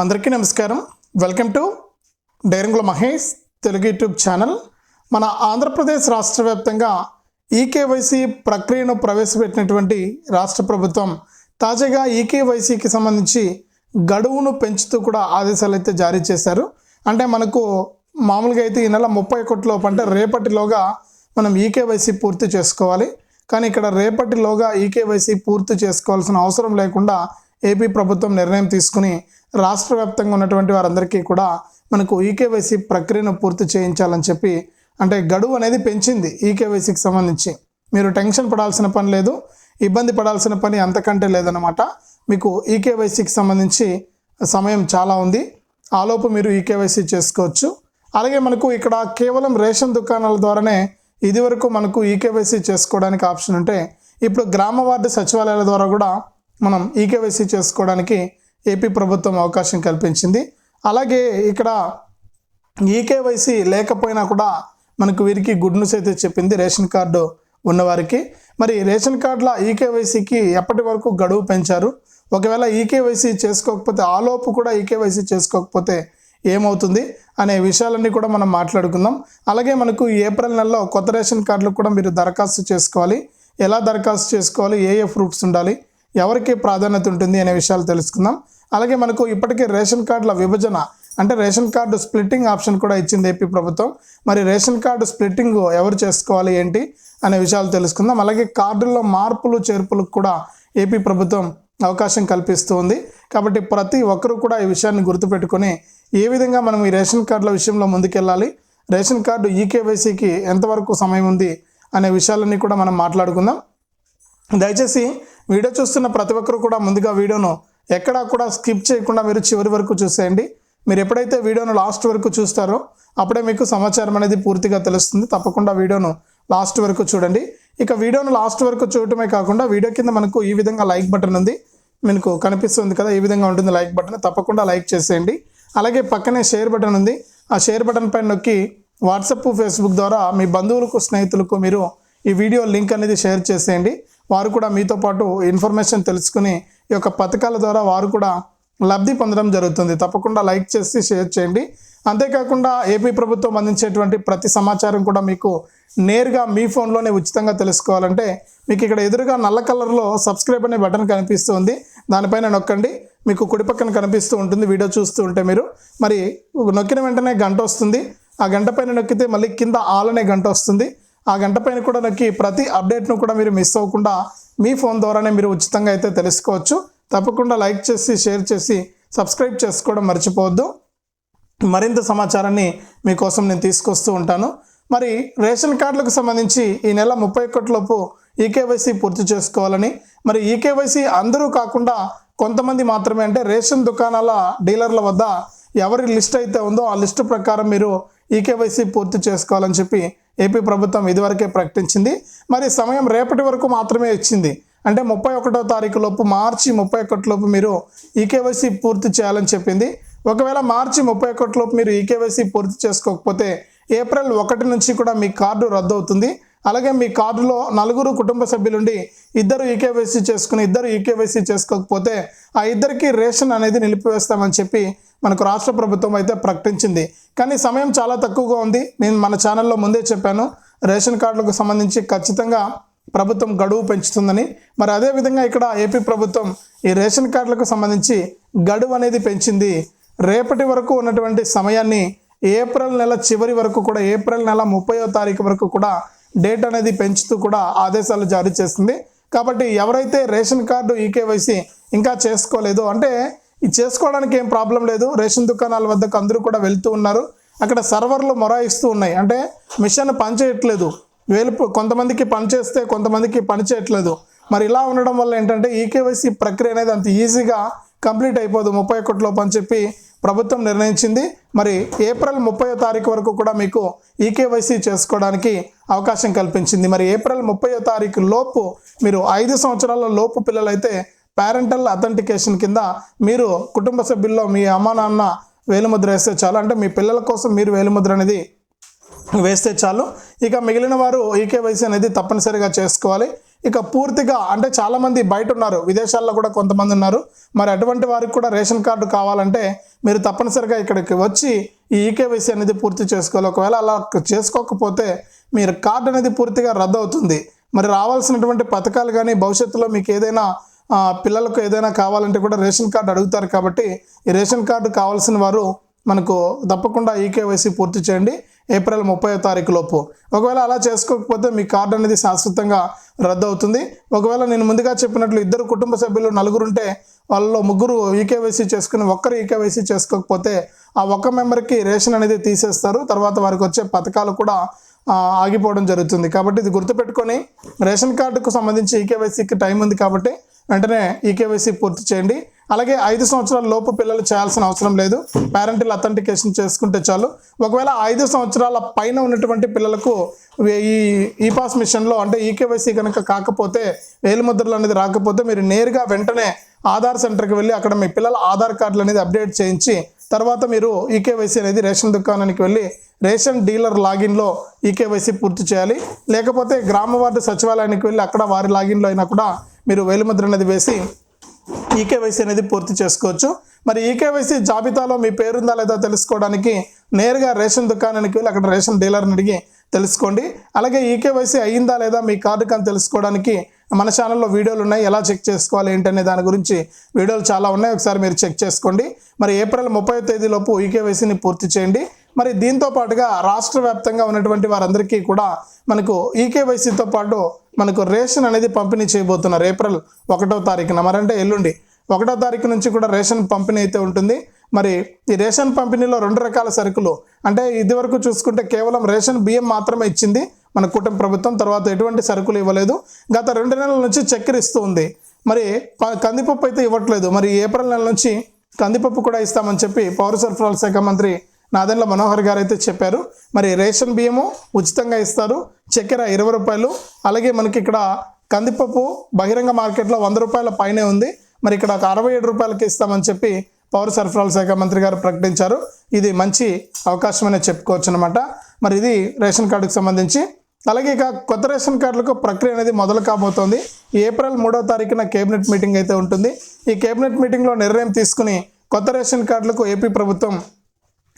అందరికీ నమస్కారం. Welcome to డైరింగ్ల మహేష్ తెలుగు యూట్యూబ్ ఛానల్. మన ఆంధ్రప్రదేశ్ రాష్ట్ర వ్యాప్తంగా ఈకేవైసీ ప్రక్రియను ప్రవేశపెట్టినటువంటి రాష్ట్ర ప్రభుత్వం తాజాగా ఈకేవైసీకి సంబంధించి గడువును పెంచుతూ కూడా ఆదేశాలు అయితే జారీ చేశారు. అంటే మనకు మామూలుగా అయితే ఈ నెల ముప్పై ఒకటిలోపు అంటే రేపటిలోగా మనం ఈకేవైసీ పూర్తి చేసుకోవాలి. కానీ ఇక్కడ రేపటిలోగా ఈకేవైసీ పూర్తి చేసుకోవాల్సిన అవసరం లేకుండా ఏపీ ప్రభుత్వం నిర్ణయం తీసుకుని రాష్ట్ర వ్యాప్తంగా ఉన్నటువంటి వారందరికీ కూడా మనకు ఈకేవైసీ ప్రక్రియను పూర్తి చేయించాలని చెప్పి అంటే గడువు అనేది పెంచింది ఈకేవైసీకి సంబంధించి. మీరు టెన్షన్ పడాల్సిన పని లేదు ఇబ్బంది పడాల్సిన పని అంతకంటే లేదనమాట మీకు ఈకేవైసీకి సంబంధించి సమయం చాలా ఉంది. ఆలోపు మీరు ఈకేవైసీ చేసుకోవచ్చు. అలాగే మనకు ఇక్కడ కేవలం రేషన్ దుకాణాల ద్వారానే ఇదివరకు మనకు ఈకేవైసీ చేసుకోవడానికి ఆప్షన్ ఉంటే ఇప్పుడు గ్రామ వార్డు సచివాలయాల ద్వారా కూడా మనం ఈకేవైసీ చేసుకోవడానికి ఏపీ ప్రభుత్వం అవకాశం కల్పించింది. అలాగే ఇక్కడ ఈకేవైసీ లేకపోయినా కూడా మనకు వీరికి గుడ్ న్యూస్ అయితే చెప్పింది రేషన్ కార్డు ఉన్నవారికి. మరి రేషన్ కార్డుల ఈకేవైసీకి ఎప్పటి వరకు గడువు పెంచారు? ఒకవేళ ఈకేవైసీ చేసుకోకపోతే ఆలోపు కూడా ఈకేవైసీ చేసుకోకపోతే ఏమవుతుంది అనే విషయాలన్నీ కూడా మనం మాట్లాడుకుందాం. అలాగే మనకు ఏప్రిల్ నెలలో కొత్త రేషన్ కార్డులకు కూడా మీరు దరఖాస్తు చేసుకోవాలి. ఎలా దరఖాస్తు చేసుకోవాలి? ఏ ఏ ప్రూఫ్స్ ఉండాలి? ఎవరికి ప్రాధాన్యత ఉంటుంది అనే విషయాలు తెలుసుకుందాం. అలాగే మనకు ఇప్పటికే రేషన్ కార్డుల విభజన అంటే రేషన్ కార్డు స్ప్లిట్టింగ్ ఆప్షన్ కూడా ఇచ్చింది ఏపీ ప్రభుత్వం. మరి రేషన్ కార్డు స్ప్లిట్టింగ్ ఎవరు చేసుకోవాలి ఏంటి అనే విషయాలు తెలుసుకుందాం. అలాగే కార్డుల్లో మార్పులు చేర్పులకు కూడా ఏపీ ప్రభుత్వం అవకాశం కల్పిస్తూ ఉంది కాబట్టి ప్రతి ఒక్కరూ కూడా ఈ విషయాన్ని గుర్తుపెట్టుకొని ఏ విధంగా మనం ఈ రేషన్ కార్డుల విషయంలో ముందుకెళ్ళాలి రేషన్ కార్డు ఈకేవైసీకి ఎంతవరకు సమయం ఉంది అనే విషయాలన్నీ కూడా మనం మాట్లాడుకుందాం. దయచేసి వీడియో చూస్తున్న ప్రతి ఒక్కరు కూడా ముందుగా వీడియోను ఎక్కడా కూడా స్కిప్ చేయకుండా మీరు చివరి వరకు చూసేయండి. మీరు ఎప్పుడైతే వీడియోను లాస్ట్ వరకు చూస్తారో అప్పుడే మీకు సమాచారం అనేది పూర్తిగా తెలుస్తుంది. తప్పకుండా వీడియోను లాస్ట్ వరకు చూడండి. ఇక వీడియోను లాస్ట్ వరకు చూడటమే కాకుండా వీడియో కింద మనకు ఈ విధంగా లైక్ బటన్ ఉంది. మీకు కనిపిస్తుంది కదా ఈ విధంగా ఉంటుంది లైక్ బటన్. తప్పకుండా లైక్ చేసేయండి. అలాగే పక్కనే షేర్ బటన్ ఉంది. ఆ షేర్ బటన్ పైన నొక్కి వాట్సప్ ఫేస్బుక్ ద్వారా మీ బంధువులకు స్నేహితులకు మీరు ఈ వీడియో లింక్ అనేది షేర్ చేసేయండి. వారు కూడా మీతో పాటు ఇన్ఫర్మేషన్ తెలుసుకుని ఈ యొక్క పథకాల ద్వారా వారు కూడా లబ్ధి పొందడం జరుగుతుంది. తప్పకుండా లైక్ చేసి షేర్ చేయండి. అంతేకాకుండా ఏపీ ప్రభుత్వం అందించేటువంటి ప్రతి సమాచారం కూడా మీకు నేరుగా మీ ఫోన్లోనే ఉచితంగా తెలుసుకోవాలంటే మీకు ఇక్కడ ఎదురుగా నల్ల కలర్లో సబ్స్క్రైబ్ అనే బటన్ కనిపిస్తుంది. దానిపైన నొక్కండి. మీకు కుడి పక్కన కనిపిస్తూ ఉంటుంది. వీడియో చూస్తూ ఉంటే మీరు మరి నొక్కిన వెంటనే గంట వస్తుంది. ఆ గంట పైన నొక్కితే మళ్ళీ కింద ఆల్ అనే గంట వస్తుంది. ఆ గంట పైన కూడా నొక్కి ప్రతి అప్డేట్ను కూడా మీరు మిస్ అవ్వకుండా మీ ఫోన్ ద్వారానే మీరు ఉచితంగా అయితే తెలుసుకోవచ్చు. తప్పకుండా లైక్ చేసి షేర్ చేసి సబ్స్క్రైబ్ చేసుకోవడం మర్చిపోవద్దు. మరింత సమాచారాన్ని మీకోసం నేను తీసుకొస్తూ ఉంటాను. మరి రేషన్ కార్డులకు సంబంధించి ఈ నెల ముప్పై ఒకటిలోపు ఈకేవైసీ పూర్తి చేసుకోవాలని మరి ఈకేవైసీ అందరూ కాకుండా కొంతమంది మాత్రమే అంటే రేషన్ దుకాణాల డీలర్ల వద్ద ఎవరి లిస్ట్ అయితే ఉందో ఆ లిస్టు ప్రకారం మీరు ఈకేవైసీ పూర్తి చేసుకోవాలని చెప్పి ఏపీ ప్రభుత్వం ఇదివరకే ప్రకటించింది. మరి సమయం రేపటి వరకు మాత్రమే ఇచ్చింది అంటే ముప్పై ఒకటో తారీఖు లోపు మార్చి ముప్పై ఒకటిలోపు మీరు ఈకేవైసీ పూర్తి చేయాలని చెప్పింది. ఒకవేళ మార్చి ముప్పై ఒకటిలోపు మీరు ఈకేవైసీ పూర్తి చేసుకోకపోతే ఏప్రిల్ ఒకటి నుంచి కూడా మీ కార్డు రద్దు అవుతుంది అలాగే మీ కార్డులో నలుగురు కుటుంబ సభ్యులుండి ఇద్దరు ఈకేవైసీ చేసుకుని ఇద్దరు ఈకేవైసీ చేసుకోకపోతే ఆ ఇద్దరికి రేషన్ అనేది నిలిపివేస్తామని చెప్పి మనకు రాష్ట్ర ప్రభుత్వం అయితే ప్రకటించింది. కానీ సమయం చాలా తక్కువగా ఉంది. నేను మన ఛానల్లో ముందే చెప్పాను. రేషన్ కార్డులకు సంబంధించి ఖచ్చితంగా ప్రభుత్వం గడువు పెంచుతుందని. మరి అదేవిధంగా ఇక్కడ ఏపీ ప్రభుత్వం ఈ రేషన్ కార్డులకు సంబంధించి గడువు అనేది పెంచింది. రేపటి వరకు ఉన్నటువంటి సమయాన్ని ఏప్రిల్ నెల చివరి వరకు కూడా ఏప్రిల్ నెల ముప్పయో తారీఖు వరకు కూడా డేట్ అనేది పెంచుతూ కూడా ఆదేశాలు జారీ చేస్తుంది. కాబట్టి ఎవరైతే రేషన్ కార్డు ఈకేవైసీ ఇంకా చేసుకోలేదో అంటే ఇది చేసుకోవడానికి ఏం ప్రాబ్లం లేదు. రేషన్ దుకాణాల వద్దకు అందరూ కూడా వెళ్తూ ఉన్నారు. అక్కడ సర్వర్లు మొరాయిస్తూ ఉన్నాయి. అంటే మిషన్ పనిచేయట్లేదు. వేలు కొంతమందికి పని చేస్తే కొంతమందికి పని చేయట్లేదు మరి ఇలా ఉండడం వల్ల ఏంటంటే ఈకేవైసీ ప్రక్రియ అనేది అంత ఈజీగా కంప్లీట్ అయిపోదు. ముప్పై ఒకటిలోపు అని చెప్పి ప్రభుత్వం నిర్ణయించింది. మరి ఏప్రిల్ ముప్పై తారీఖు వరకు కూడా మీకు ఈకేవైసీ చేసుకోవడానికి అవకాశం కల్పించింది. మరి ఏప్రిల్ ముప్పై తారీఖు లోపు మీరు ఐదు సంవత్సరాల లోపు పిల్లలైతే పేరెంటల్ అథెంటికేషన్ కింద మీరు కుటుంబ సభ్యుల్లో మీ అమ్మా నాన్న వేలుముద్ర వేస్తే చాలు. అంటే మీ పిల్లల కోసం మీరు వేలుముద్ర అనేది వేస్తే చాలు. ఇక మిగిలిన వారు ఈకేవైసీ అనేది తప్పనిసరిగా చేసుకోవాలి. ఇక పూర్తిగా అంటే చాలామంది బయట ఉన్నారు. విదేశాల్లో కూడా కొంతమంది ఉన్నారు. మరి అటువంటి వారికి కూడా రేషన్ కార్డు కావాలంటే మీరు తప్పనిసరిగా ఇక్కడికి వచ్చి ఈ ఈకేవైసీ అనేది పూర్తి చేసుకోవాలి. ఒకవేళ అలా చేసుకోకపోతే మీరు కార్డు అనేది పూర్తిగా రద్దు అవుతుంది. మరి రావాల్సినటువంటి పథకాలు కానీ భవిష్యత్తులో మీకు ఏదైనా పిల్లలకు ఏదైనా కావాలంటే కూడా రేషన్ కార్డు అడుగుతారు కాబట్టి ఈ రేషన్ కార్డు కావాల్సిన వారు మనకు తప్పకుండా ఈకేవైసీ పూర్తి చేయండి ఏప్రిల్ ముప్పై తారీఖు లోపు. ఒకవేళ అలా చేసుకోకపోతే మీ కార్డు అనేది శాశ్వతంగా రద్దు అవుతుంది ఒకవేళ నేను ముందుగా చెప్పినట్లు ఇద్దరు కుటుంబ సభ్యులు నలుగురు ఉంటే వాళ్ళలో ముగ్గురు ఈకేవైసీ చేసుకుని ఒక్కరు ఈకేవైసీ చేసుకోకపోతే ఆ ఒక్క మెంబర్కి రేషన్ అనేది తీసేస్తారు. తర్వాత వారికి వచ్చే పథకాలు కూడా ఆగిపోవడం జరుగుతుంది. కాబట్టి ఇది గుర్తుపెట్టుకొని రేషన్ కార్డుకు సంబంధించి ఈకేవైసీకి టైం ఉంది కాబట్టి వెంటనే ఈకేవైసీ పూర్తి చేయండి. అలాగే ఐదు సంవత్సరాల లోపు పిల్లలు చేయాల్సిన అవసరం లేదు. పేరెంటల్ అథెంటికేషన్ చేసుకుంటే చాలు. ఒకవేళ ఐదు సంవత్సరాల పైన ఉన్నటువంటి పిల్లలకు ఈ ఈ పాస్ మిషన్లో అంటే ఈకేవైసీ కనుక కాకపోతే వేలిముద్రలు అనేది రాకపోతే మీరు నేరుగా వెంటనే ఆధార్ సెంటర్కి వెళ్ళి అక్కడ మీ పిల్లల ఆధార్ కార్డులు అనేది అప్డేట్ చేయించి తర్వాత మీరు ఈకేవైసీ అనేది రేషన్ దుకాణానికి వెళ్ళి రేషన్ డీలర్ లాగిన్లో ఈకేవైసీ పూర్తి చేయాలి. లేకపోతే గ్రామ వార్డు సచివాలయానికి వెళ్ళి అక్కడ వారి లాగిన్లో అయినా కూడా మీరు వేలిముద్ర అనేది వేసి ఈకేవైసీ అనేది పూర్తి చేసుకోవచ్చు. మరి ఈకేవైసీ జాబితాలో మీ పేరుందా లేదా తెలుసుకోవడానికి నేరుగా రేషన్ దుకాణానికి వెళ్ళి అక్కడ రేషన్ డీలర్ని అడిగి తెలుసుకోండి. అలాగే ఈకేవైసీ అయ్యిందా లేదా మీ కార్డు కానీ తెలుసుకోవడానికి మన ఛానల్లో వీడియోలు ఉన్నాయి. ఎలా చెక్ చేసుకోవాలి ఏంటనే దాని గురించి వీడియోలు చాలా ఉన్నాయి. ఒకసారి మీరు చెక్ చేసుకోండి. మరి ఏప్రిల్ ముప్పై తేదీలోపు ఈకేవైసీని పూర్తి చేయండి. మరి దీంతో పాటుగా రాష్ట్ర వ్యాప్తంగా ఉన్నటువంటి వారందరికీ కూడా మనకు ఈకేవైసీతో పాటు మనకు రేషన్ అనేది పంపిణీ చేయబోతున్నారు. ఏప్రిల్ ఒకటో తారీఖున. మరంటే ఎల్లుండి. ఒకటో తారీఖు నుంచి కూడా రేషన్ పంపిణీ అయితే ఉంటుంది. మరి ఈ రేషన్ పంపిణీలో రెండు రకాల సరుకులు. అంటే ఇదివరకు చూసుకుంటే కేవలం రేషన్ బియ్యం మాత్రమే ఇచ్చింది మన కుటుంబ ప్రభుత్వం. తర్వాత ఎటువంటి సరుకులు ఇవ్వలేదు. గత రెండు నెలల నుంచి చక్కెర ఇస్తూ ఉంది. మరి కందిపప్పు అయితే ఇవ్వట్లేదు. మరి ఏప్రిల్ నెల నుంచి కందిపప్పు కూడా ఇస్తామని చెప్పి పౌర సరఫరాల శాఖ మంత్రి నాదెండ్ల మనోహర్ గారు అయితే చెప్పారు మరి రేషన్ బియ్యము ఉచితంగా ఇస్తారు చక్కెర ఇరవై రూపాయలు అలాగే మనకి ఇక్కడ కందిపప్పు బహిరంగ మార్కెట్లో వంద రూపాయల పైనే ఉంది మరి ఇక్కడ ఒక అరవై ఏడు రూపాయలకి ఇస్తామని చెప్పి పౌర సరఫరాల శాఖ మంత్రి గారు ప్రకటించారు. ఇది మంచి అవకాశమనే చెప్పుకోవచ్చు అనమాట మరి ఇది రేషన్ కార్డుకు సంబంధించి. అలాగే ఇక కొత్త రేషన్ కార్డులకు ప్రక్రియ అనేది మొదలు కాబోతోంది. ఏప్రిల్ మూడో తారీఖున కేబినెట్ మీటింగ్ అయితే ఉంటుంది. ఈ కేబినెట్ మీటింగ్లో నిర్ణయం తీసుకుని కొత్త రేషన్ కార్డులకు ఏపీ ప్రభుత్వం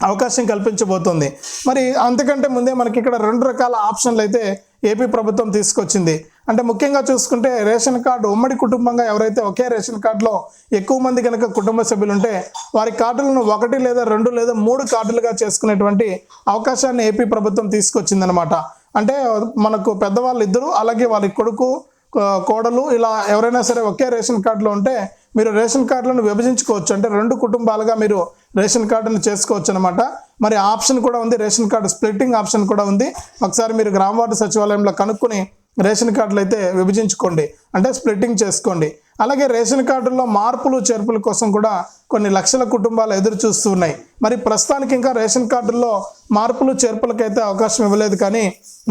అవకాశం కల్పించబోతోంది. మరి అంతకంటే ముందే మనకి ఇక్కడ రెండు రకాల ఆప్షన్లు అయితే ఏపీ ప్రభుత్వం తీసుకొచ్చింది. అంటే ముఖ్యంగా చూసుకుంటే రేషన్ కార్డు ఉమ్మడి కుటుంబంగా ఎవరైతే ఒకే రేషన్ కార్డులో ఎక్కువ మంది కనుక కుటుంబ సభ్యులు ఉంటే వారి కార్డులను ఒకటి లేదా రెండు లేదా మూడు కార్డులుగా చేసుకునేటువంటి అవకాశాన్ని ఏపీ ప్రభుత్వం తీసుకొచ్చిందనమాట అంటే మనకు పెద్దవాళ్ళు ఇద్దరు అలాగే వారి కొడుకు కోడలు ఇలా ఎవరైనా సరే ఒకే రేషన్ కార్డులో ఉంటే మీరు రేషన్ కార్డులను విభజించుకోవచ్చు. అంటే రెండు కుటుంబాలుగా మీరు రేషన్ కార్డును చేసుకోవచ్చు అనమాట మరి ఆప్షన్ కూడా ఉంది రేషన్ కార్డు స్ప్లిట్టింగ్ ఆప్షన్ కూడా ఉంది. ఒకసారి మీరు గ్రామ వార్డు సచివాలయంలో కనుక్కొని రేషన్ కార్డులు అయితే విభజించుకోండి. అంటే స్ప్లిట్టింగ్ చేసుకోండి. అలాగే రేషన్ కార్డుల్లో మార్పులు చేర్పుల కోసం కూడా కొన్ని లక్షల కుటుంబాలు ఎదురు చూస్తున్నాయి మరి ప్రస్తుతానికి ఇంకా రేషన్ కార్డుల్లో మార్పులు చేర్పులకైతే అవకాశం ఇవ్వలేదు. కానీ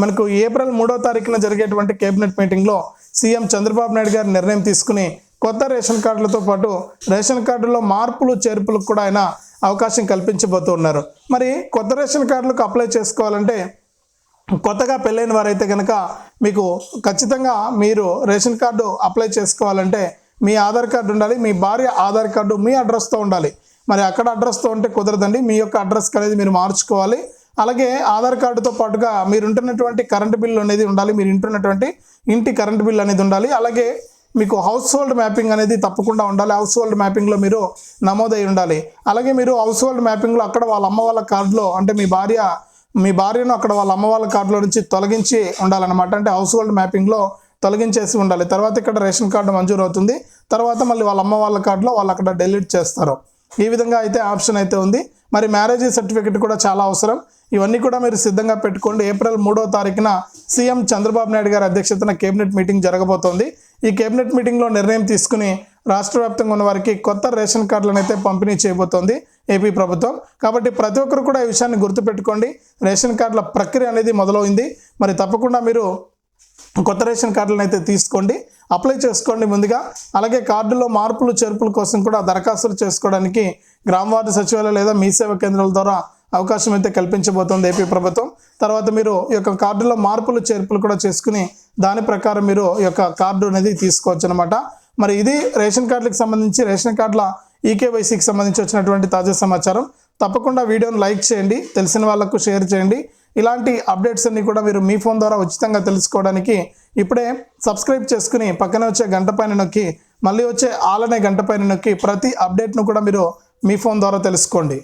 మనకు ఏప్రిల్ మూడో తారీఖున జరిగేటువంటి కేబినెట్ మీటింగ్లో సీఎం చంద్రబాబు నాయుడు గారు నిర్ణయం తీసుకుని కొత్త రేషన్ కార్డులతో పాటు రేషన్ కార్డుల్లో మార్పులు చేర్పులకు కూడా ఆయన అవకాశం కల్పించబోతూ ఉన్నారు. మరి కొత్త రేషన్ కార్డులకు అప్లై చేసుకోవాలంటే కొత్తగా పెళ్ళైన వారైతే కనుక మీకు ఖచ్చితంగా మీరు రేషన్ కార్డు అప్లై చేసుకోవాలంటే మీ ఆధార్ కార్డు ఉండాలి మీ భార్య ఆధార్ కార్డు మీ అడ్రస్తో ఉండాలి. మరి అక్కడ అడ్రస్తో ఉంటే కుదరదండి. మీ యొక్క అడ్రస్కి అనేది మీరు మార్చుకోవాలి. అలాగే ఆధార్ కార్డుతో పాటుగా మీరు ఉంటున్నటువంటి కరెంటు బిల్లు అనేది ఉండాలి. మీరు ఉంటున్నటువంటి ఇంటి కరెంటు బిల్ అనేది ఉండాలి. అలాగే మీకు హౌస్ హోల్డ్ మ్యాపింగ్ అనేది తప్పకుండా ఉండాలి. హౌస్ హోల్డ్ మ్యాపింగ్లో మీరు నమోదై ఉండాలి. అలాగే మీరు హౌస్ హోల్డ్ మ్యాపింగ్లో అక్కడ వాళ్ళ అమ్మ వాళ్ళ కార్డులో అంటే మీ భార్య మీ భార్యను అక్కడ వాళ్ళ అమ్మ వాళ్ళ కార్డులో నుంచి తొలగించి ఉండాలన్నమాట. అంటే హౌస్ హోల్డ్ మ్యాపింగ్లో తొలగించేసి ఉండాలి. తర్వాత ఇక్కడ రేషన్ కార్డు మంజూరు అవుతుంది. తర్వాత మళ్ళీ వాళ్ళ అమ్మ వాళ్ళ కార్డులో వాళ్ళు అక్కడ డెలీట్ చేస్తారు. ఈ విధంగా అయితే ఆప్షన్ అయితే ఉంది. మరి మ్యారేజ్ సర్టిఫికెట్ కూడా చాలా అవసరం. ఇవన్నీ కూడా మీరు సిద్ధంగా పెట్టుకోండి. ఏప్రిల్ మూడో తారీఖున సీఎం చంద్రబాబు నాయుడు గారి అధ్యక్షతన కేబినెట్ మీటింగ్ జరగబోతోంది. ఈ కేబినెట్ మీటింగ్లో నిర్ణయం తీసుకుని రాష్ట్ర వ్యాప్తంగా ఉన్న వారికి కొత్త రేషన్ కార్డులను అయితే పంపిణీ చేయబోతోంది ఏపీ ప్రభుత్వం. కాబట్టి ప్రతి ఒక్కరు కూడా ఈ విషయాన్ని గుర్తుపెట్టుకోండి. రేషన్ కార్డుల ప్రక్రియ అనేది మొదలైంది మరి తప్పకుండా మీరు కొత్త రేషన్ కార్డులను అయితే తీసుకోండి. అప్లై చేసుకోండి ముందుగా. అలాగే కార్డులో మార్పులు చేర్పుల కోసం కూడా దరఖాస్తులు చేసుకోవడానికి గ్రామ వార్డు సచివాలయం లేదా మీ సేవా కేంద్రాల ద్వారా అవకాశం అయితే కల్పించబోతోంది ఏపీ ప్రభుత్వం. తర్వాత మీరు ఈ యొక్క కార్డులో మార్పులు చేర్పులు కూడా చేసుకుని దాని ప్రకారం మీరు ఈ యొక్క కార్డు అనేది తీసుకోవచ్చు అనమాట మరి ఇది రేషన్ కార్డులకు సంబంధించి రేషన్ కార్డుల ఈకేవైసీకి సంబంధించి వచ్చినటువంటి తాజా సమాచారం. తప్పకుండా వీడియోను లైక్ చేయండి తెలిసిన వాళ్ళకు షేర్ చేయండి. ఇలాంటి అప్డేట్స్ అన్ని కూడా మీరు మీ ఫోన్ ద్వారా ఉచితంగా తెలుసుకోవడానికి ఇప్పుడే సబ్స్క్రైబ్ చేసుకుని పక్కన వచ్చే గంట పైన నొక్కి మళ్ళీ వచ్చే ఆలనే గంట పైన నొక్కి ప్రతి అప్డేట్ను కూడా మీరు మీ ఫోన్ ద్వారా తెలుసుకోండి.